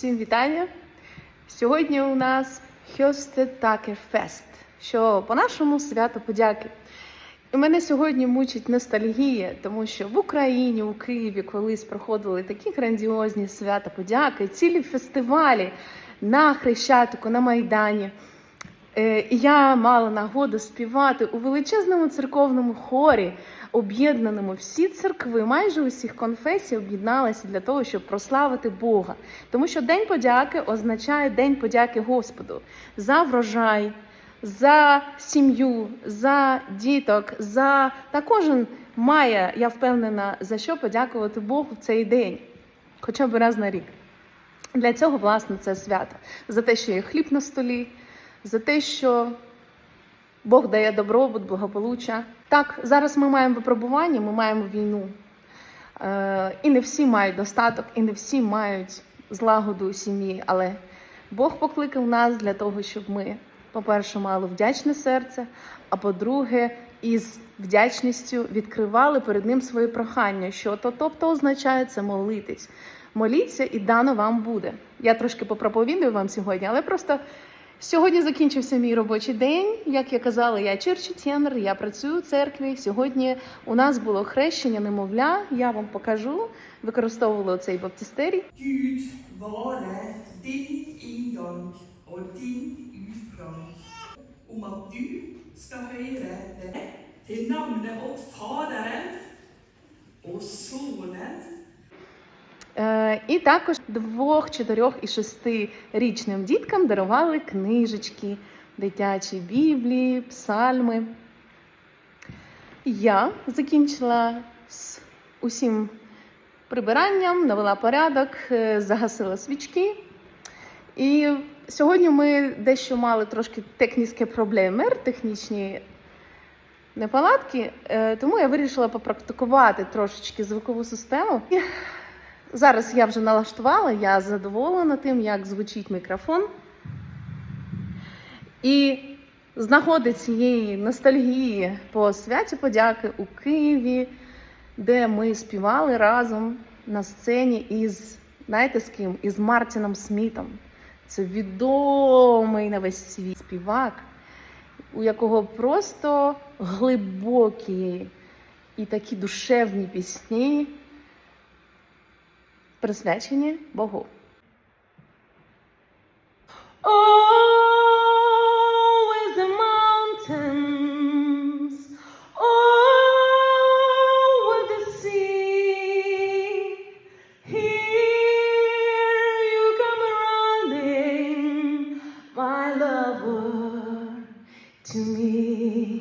Усім вітання! Сьогодні у нас Хьостетакерфест, що по-нашому свято подяки. І мене сьогодні мучить ностальгія, тому що в Україні, у Києві колись проходили такі грандіозні свята подяки, цілі фестивалі на Хрещатику, на Майдані. Е, я мала нагоду співати у величезному церковному хорі, об'єднаному всі церкви, майже усіх конфесій об'єдналися для того, щоб прославити Бога. Тому що День подяки означає День подяки Господу за врожай, за сім'ю, за діток, за та кожен має, я впевнена, за що подякувати Богу в цей день, хоча б раз на рік. Для цього, власне, це свято. За те, що є хліб на столі, за те, що Бог дає добробут, благополуччя. Так, зараз ми маємо випробування, ми маємо війну. Е, і не всі мають достаток, і не всі мають злагоду у сім'ї. Але Бог покликав нас для того, щоб ми, по-перше, мали вдячне серце, а по-друге, із вдячністю відкривали перед ним свої прохання. Що то, тобто означає це молитись. Моліться і дано вам буде. Я трошки попроповідую вам сьогодні, але просто сьогодні закінчився мій робочий день. Як я казала, я черчі-тенер, я працюю у церкві. Сьогодні у нас було хрещення немовля. Я вам покажу. Використовували цей баптистерій. Til і також двох, чотирьох і шестирічним діткам дарували книжечки, дитячі біблії, псальми. Я закінчила з усім прибиранням, навела порядок, е, загасила свічки. І сьогодні ми дещо мали трошки технічні проблеми, технічні неполадки, е, тому я вирішила попрактикувати трошечки звукову систему. Зараз я вже налаштувала, я задоволена тим, як звучить мікрофон. І з нагоди цієї ностальгії по святі подяки у Києві, де ми співали разом на сцені із, знаєте з ким? Із Мартіном Смітом. Це відомий на весь світ співак, у якого просто глибокі і такі душевні пісні присвячені Богу. Always the mountains, over the sea. Here you come running, my lover, to me.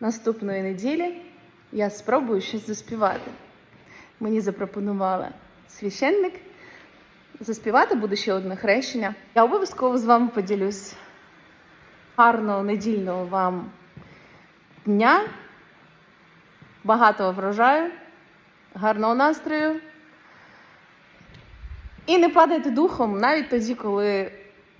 Наступної неділі я спробую щось заспівати мені запропонувала священник. Заспівати буде ще одне хрещення. Я обов'язково з вами поділюсь. Гарного недільного вам дня, багатого врожаю, гарного настрою. І не падайте духом навіть тоді, коли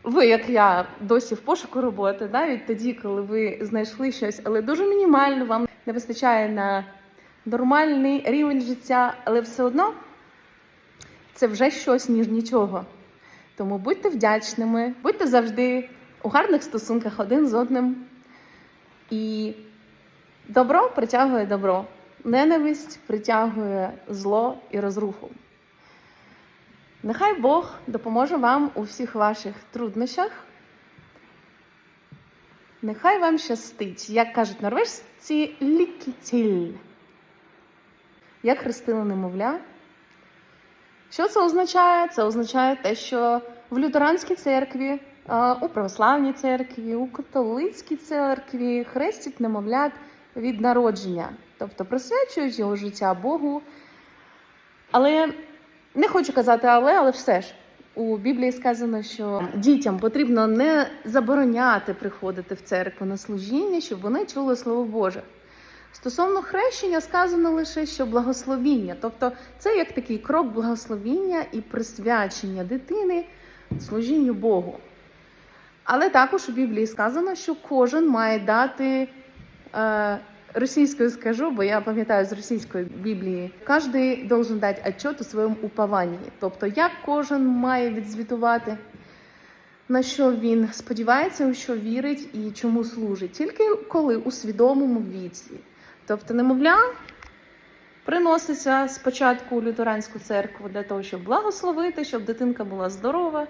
ви, як я, досі в пошуку роботи, навіть тоді, коли ви знайшли щось, але дуже мінімально вам не вистачає на нормальний рівень життя, але все одно це вже щось, ніж нічого. Тому будьте вдячними, будьте завжди у гарних стосунках один з одним. І добро притягує добро, ненависть притягує зло і розруху. Нехай Бог допоможе вам у всіх ваших труднощах. Нехай вам щастить, як кажуть норвежці, лікітіль як хрестили немовля. Що це означає? Це означає те, що в лютеранській церкві, у православній церкві, у католицькій церкві хрестять немовлят від народження, тобто присвячують його життя Богу. Але не хочу казати, але, але все ж. У Біблії сказано, що дітям потрібно не забороняти приходити в церкву на служіння, щоб вони чули Слово Боже. Стосовно хрещення сказано лише, що благословіння, тобто це як такий крок благословіння і присвячення дитини служінню Богу. Але також у Біблії сказано, що кожен має дати е, російською скажу, бо я пам'ятаю з російської біблії. Кожен должен дати отчет у своєму упованні. Тобто, як кожен має відзвітувати, на що він сподівається, у що вірить і чому служить, тільки коли у свідомому віці. Тобто, немовля приноситься спочатку у лютеранську церкву для того, щоб благословити, щоб дитинка була здорова,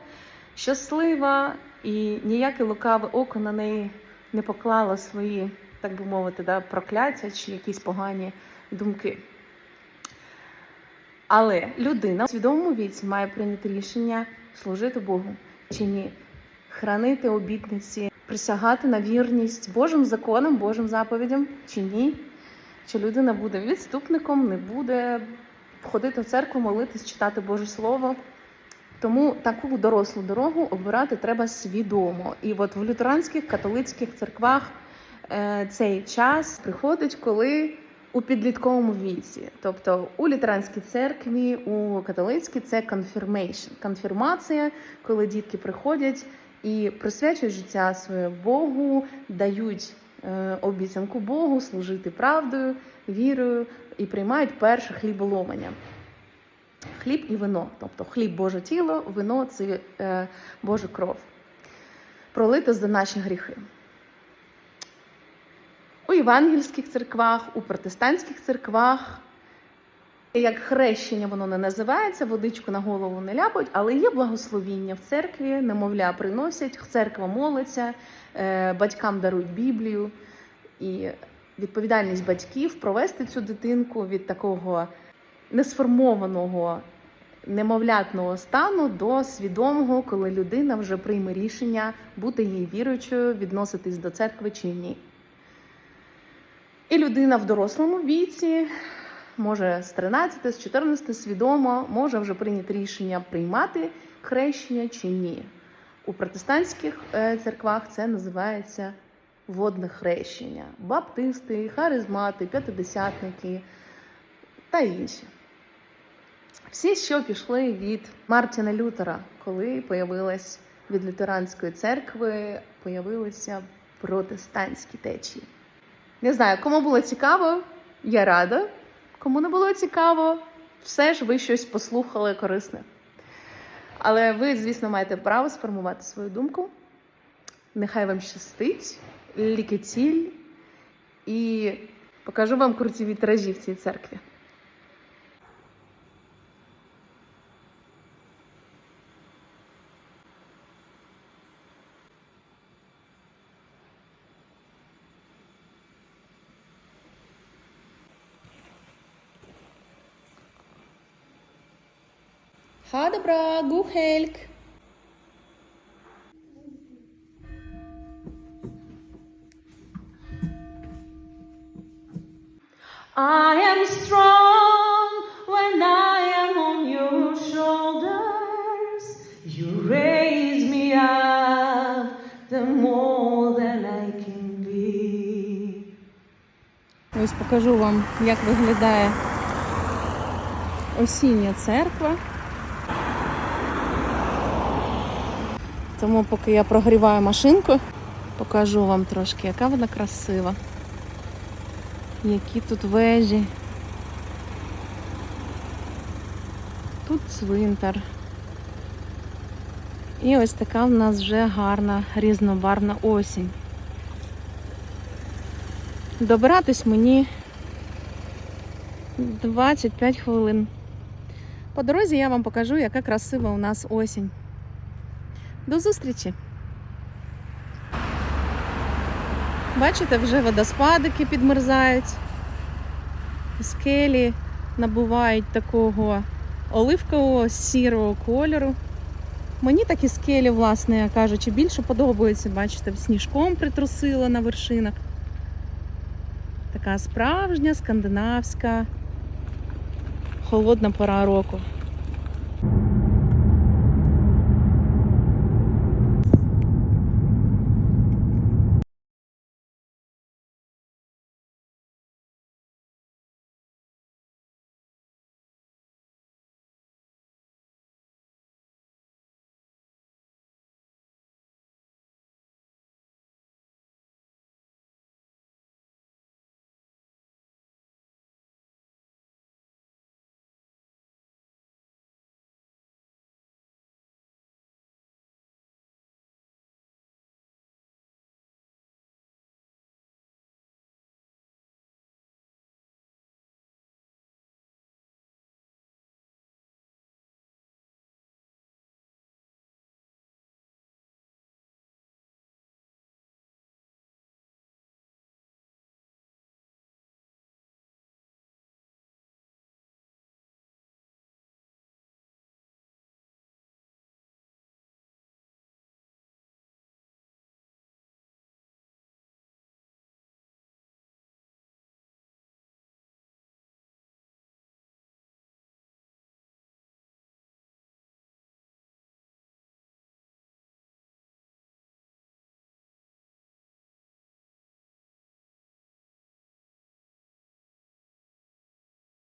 щаслива і ніяке лукаве око на неї не поклало свої, так би мовити, да, прокляття чи якісь погані думки. Але людина в свідомому віці має прийняти рішення служити Богу чи ні, хранити обітниці, присягати на вірність Божим законам, Божим заповідям чи ні. Чи людина буде відступником, не буде ходити в церкву, молитись, читати Боже Слово. Тому таку дорослу дорогу обирати треба свідомо. І от в лютеранських католицьких церквах е, цей час приходить, коли у підлітковому віці. Тобто у лютеранській церкві, у католицькій це confirmation, конфірмація, коли дітки приходять і присвячують життя своє Богу, дають обіцянку Богу служити правдою, вірою і приймають перше хліболомання. Хліб і вино, тобто хліб Боже тіло, вино це е, Божа кров. пролита за наші гріхи. У євангельських церквах, у протестантських церквах, як хрещення воно не називається, водичку на голову не ляпають, але є благословіння в церкві, немовля приносять, церква молиться, е, батькам дарують Біблію. І відповідальність батьків провести цю дитинку від такого несформованого немовлятного стану до свідомого, коли людина вже прийме рішення бути їй віруючою, відноситись до церкви чи ні. І людина в дорослому віці, може з 13, з 14 свідомо, може вже прийняти рішення приймати хрещення чи ні. У протестантських е, церквах це називається водне хрещення. Баптисти, харизмати, п'ятидесятники та інші. Всі, що пішли від Мартіна Лютера, коли появилась від лютеранської церкви, появилися протестантські течії. Не знаю, кому було цікаво, я рада. Кому не було цікаво, все ж ви щось послухали корисне. Але ви, звісно, маєте право сформувати свою думку. Нехай вам щастить, лікетіль, і покажу вам круті вітражі в цій церкві. Ha det bra, god helg! I am strong when I am on your shoulders. You raise me up the more than I can be. Ось покажу вам, як виглядає осіння церква. Тому поки я прогріваю машинку, покажу вам трошки, яка вона красива. Які тут вежі. Тут цвинтар. І ось така в нас вже гарна різнобарвна осінь. Добиратись мені 25 хвилин. По дорозі я вам покажу, яка красива у нас осінь. До зустрічі! Бачите, вже водоспадики підмерзають, скелі набувають такого оливкового сірого кольору. Мені такі скелі, власне кажучи, більше подобаються. Бачите, сніжком притрусила на вершинах. Така справжня скандинавська холодна пора року.